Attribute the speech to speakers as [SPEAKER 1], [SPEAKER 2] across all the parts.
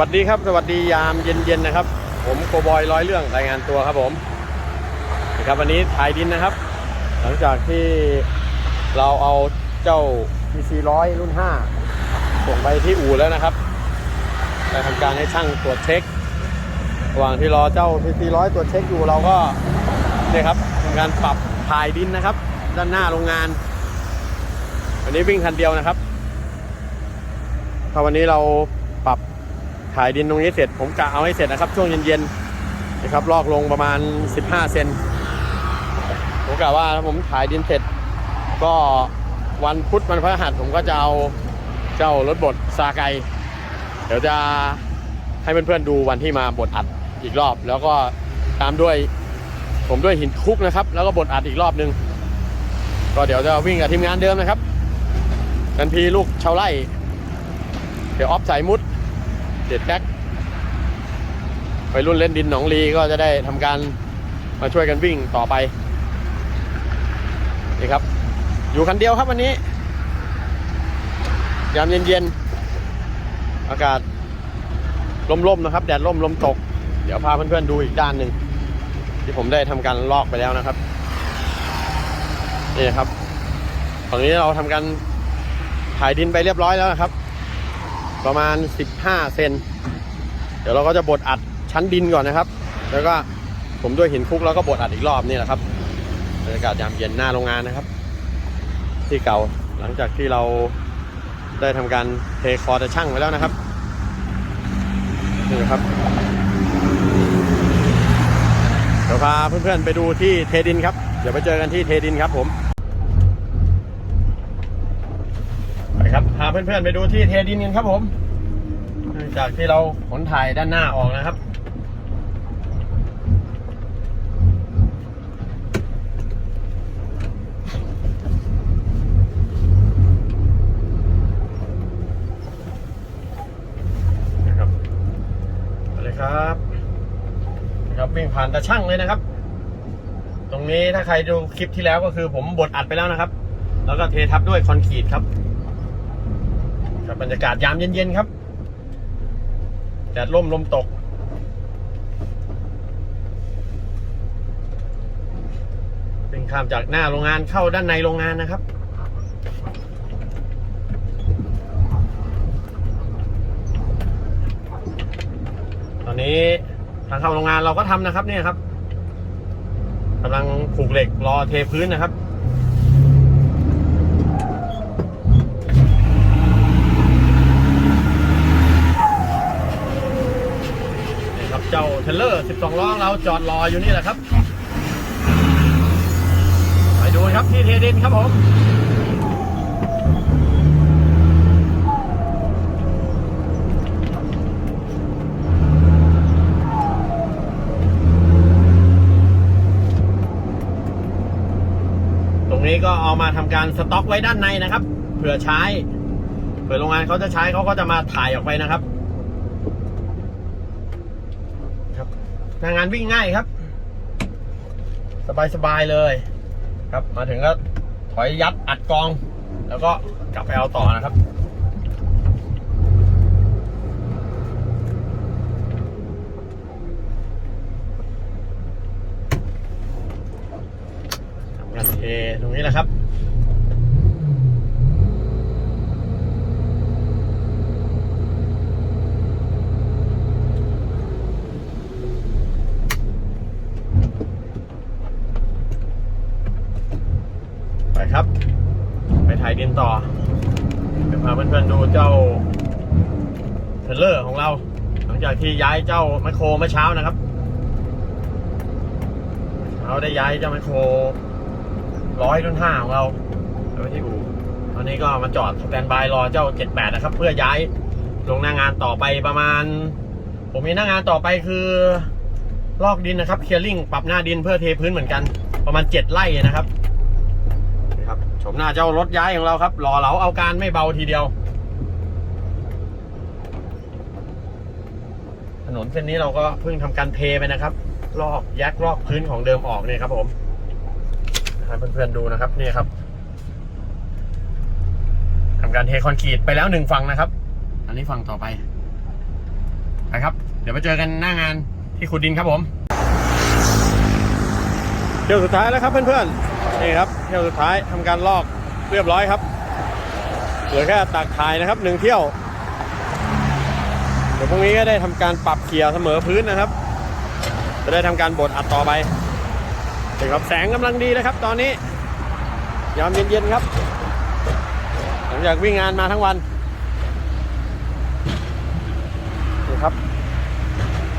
[SPEAKER 1] วัสดีครับ สวัสดียามเย็นๆนะครับ ผมโกบอยร้อยเรื่องรายงานตัวครับผมนะครับวันนี้ถ่ายดินนะครับ หลังจากที่เราเอาเจ้า PC ร้อยรุ่น 5 ส่งไปที่อู่แล้วนะครับได้ทำการให้ช่างตรวจเช็คระหว่างที่รอเจ้า PC ร้อยตรวจเช็คอยู่เราก็เนี่ยครับทำการปรับถ่ายดินนะครับ ด้านหน้าโรงงาน วันนี้วิ่งคันเดียวนะครับถ้าวันนี้เราปรับ ถ่ายดินตรงนี้เสร็จผมกะเอาให้เสร็จนะครับ ช่วงเย็นๆนะครับลอกลงประมาณ 15 เซนผมกะว่าถ้าผมถ่ายดินเสร็จ ก็วันพุธวันพฤหัสผมก็จะเอาเจ้ารถบดซาไกเดี๋ยวจะให้เพื่อนๆดูวันที่มาบดอัดอีกรอบ แล้วก็ตามด้วยผมด้วยหินคุกนะครับ แล้วก็บดอัดอีกรอบนึง ก็เดี๋ยวจะวิ่งกับทีมงานเดิมนะครับกันพีลูกชาวไร่ เดี๋ยวออฟสายมุด เด็ดแบ็กไปรุ่นเล่นดินหนองลีก็จะได้ทำการมาช่วยกันวิ่งต่อไปนี่ครับ อยู่คันเดียวครับวันนี้ ยามเย็นๆ อากาศร่มๆนะครับ แดดร่มลมตก เดี๋ยวพาเพื่อนๆดูอีกด้านหนึ่งที่ผมได้ทำการลอกไปแล้วนะครับนี่ครับตอนนี้เราทำการถ่ายดินไปเรียบร้อยแล้วนะครับ ประมาณ 15 เซน เดี๋ยวเราก็จะบดอัดชั้นดินก่อนนะครับ แล้วก็ผมด้วยหินคุกแล้วก็บดอัดอีกรอบนี่แหละครับบรรยากาศยามเย็นหน้าโรงงานนะครับ ที่เก่าหลังจากที่เราได้ทำการเทคอร์ตะช่างไปแล้วนะครับนี่ครับ เดี๋ยวพาเพื่อนๆไปดูที่เทดินครับ เดี๋ยวไปเจอกันที่เทดินครับผม ไปครับพาเพื่อนๆไปดูที่เทดินกันครับผมจากที่เราขนถ่ายด้านหน้าออกนะครับนะครับเอาเลยครับนะครับวิ่งผ่านตาช่างเลยนะครับ ตรงนี้ถ้าใครดูคลิปที่แล้วก็คือผมบดอัดไปแล้วนะครับ แล้วก็เททับด้วยคอนกรีตครับ ครับบรรยากาศยามเย็นๆครับแดดร่มลมตก เป็นข้ามจากหน้าโรงงานเข้าด้านในโรงงานนะครับตอนนี้ทางเข้าโรงงานเราก็ทำนะครับเนี่ยครับกำลังผูกเหล็กรอเทพื้นนะครับ นี่ครับ เจ้าเทเลอร์ 12 ล้อเราจอดรออยู่นี่แหละครับ ไปดูครับที่เทดินครับผมตรงนี้ก็เอามาทำการสต็อกไว้ด้านในนะครับ เผื่อใช้ เผื่อโรงงานเขาจะใช้เขาก็จะมาถ่ายออกไปนะครับ ทางงานวิ่งง่ายครับ สบายๆเลย ครับมาถึงก็ถอยยัดอัดกอง แล้วก็กลับไปเอาต่อนะครับทำกันเทตรงนี้แหละครับ ไปครับ ไปถ่าย ดินต่อไปพาเพื่อนๆดูเจ้าเทรลเลอร์ของเรา หลังจากที่ย้ายเจ้าไมคโครเมื่อเช้านะครับเราได้ย้ายเจ้าไมคโครร้อยรุ่นห้าของเราไปที่อู่ตอนนี้ก็มาจอดสแตนบายรอเจ้า78นะครับ เพื่อย้ายลงหน้างานต่อไปประมาณ ผมมีหน้างานต่อไปคือลอกดินนะครับเคลียร์ลิงปรับหน้าดินเพื่อเทพื้นเหมือนกัน ประมาณ7ไร่นะครับ มหน้าเจ้ารถย้ายของเราครับหล่อเหลาเอาการไม่เบาทีเดียว ถนนเส้นนี้เราก็เพิ่งทำการเทไปนะครับ ลอกแยกลอกพื้นของเดิมออกเนี่ยครับผมให้เพื่อนๆดูนะครับนี่ครับทำการเทคอนกรีตไปแล้วหนึ่งฝั่งนะครับ อันนี้ฝั่งต่อไปนะครับ เดี๋ยวไปเจอกันหน้างานที่ขุดดินครับผมเที่ยวสุดท้ายแล้วครับเพื่อนๆ นี่ครับเที่ยวสุดท้ายทำการลอกเรียบร้อยครับเหลือแค่ตักถ่ายนะครับหนึ่งเที่ยว เดี๋ยวพรุ่งนี้ก็ได้ทำการปรับเขี่ยเสมอพื้นนะครับ จะได้ทำการบดอัดต่อไปเห็นครับแสงกำลังดีนะครับ ตอนนี้ยามเย็นๆครับ หลังจากวิ่งงานมาทั้งวันนี่ครับ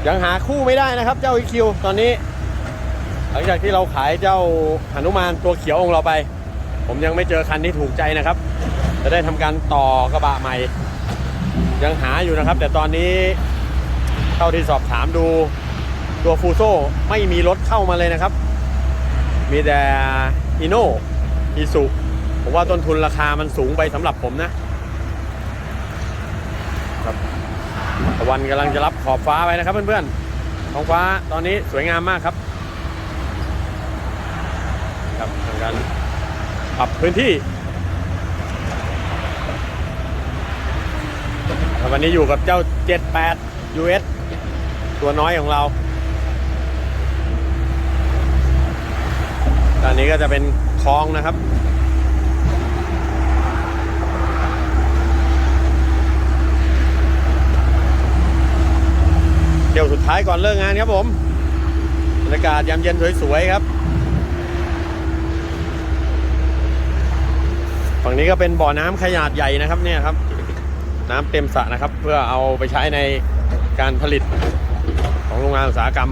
[SPEAKER 1] ยังหาคู่ไม่ได้นะครับ เจ้าอีคิวตอนนี้ หลังจากที่เราขายเจ้าหนุมานตัวเขียวองเราไป ผมยังไม่เจอคันที่ถูกใจนะครับ จะได้ทำการต่อกระบะใหม่ ยังหาอยู่นะครับ แต่ตอนนี้เท่าที่สอบถามดูตัวฟูโซไม่มีรถเข้ามาเลยนะครับ มีแต่อิโน่อีสุผมว่าต้นทุนราคามันสูงไปสำหรับผมนะครับตะวันกำลังจะรับขอบฟ้าไปนะครับเพื่อนๆท้องฟ้าตอนนี้สวยงามมากครับ ครับทาง การปรับพื้นที่วันนี้อยู่กับเจ้า 78 US ตัวน้อยของเราด้านนี้ก็จะเป็นคลองนะครับเที่ยวสุดท้ายก่อนเลิกงานครับผมบรรยากาศยามเย็นสวยๆครับ ฝั่งนี้ก็เป็นบ่อน้ำขนาดใหญ่นะครับเนี่ยครับ น้ำเต็มสระนะครับ เพื่อเอาไปใช้ในการผลิตของโรงงานอุตสาหกรรม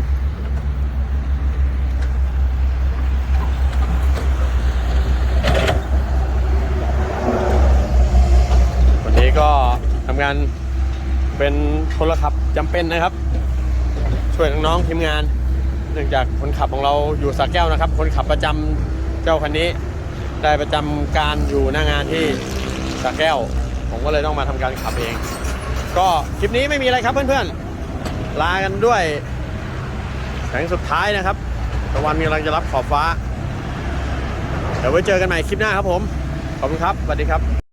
[SPEAKER 1] วันนี้ก็ทำงานเป็นพลขับจำเป็นนะครับ ช่วยน้องๆทีมงาน เนื่องจากคนขับของเราอยู่สระแก้วนะครับ คนขับประจำเจ้าคันนี้ ได้ประจำการอยู่หน้างานที่สระแก้ว ผมก็เลยต้องมาทำการขับเอง ก็คลิปนี้ไม่มีอะไรครับเพื่อนๆ ลากันด้วยแสงสุดท้ายนะครับตะวันกำลังจะรับขอบฟ้า เดี๋ยวไว้เจอกันใหม่คลิปหน้าครับผม ขอบคุณครับสวัสดีครับ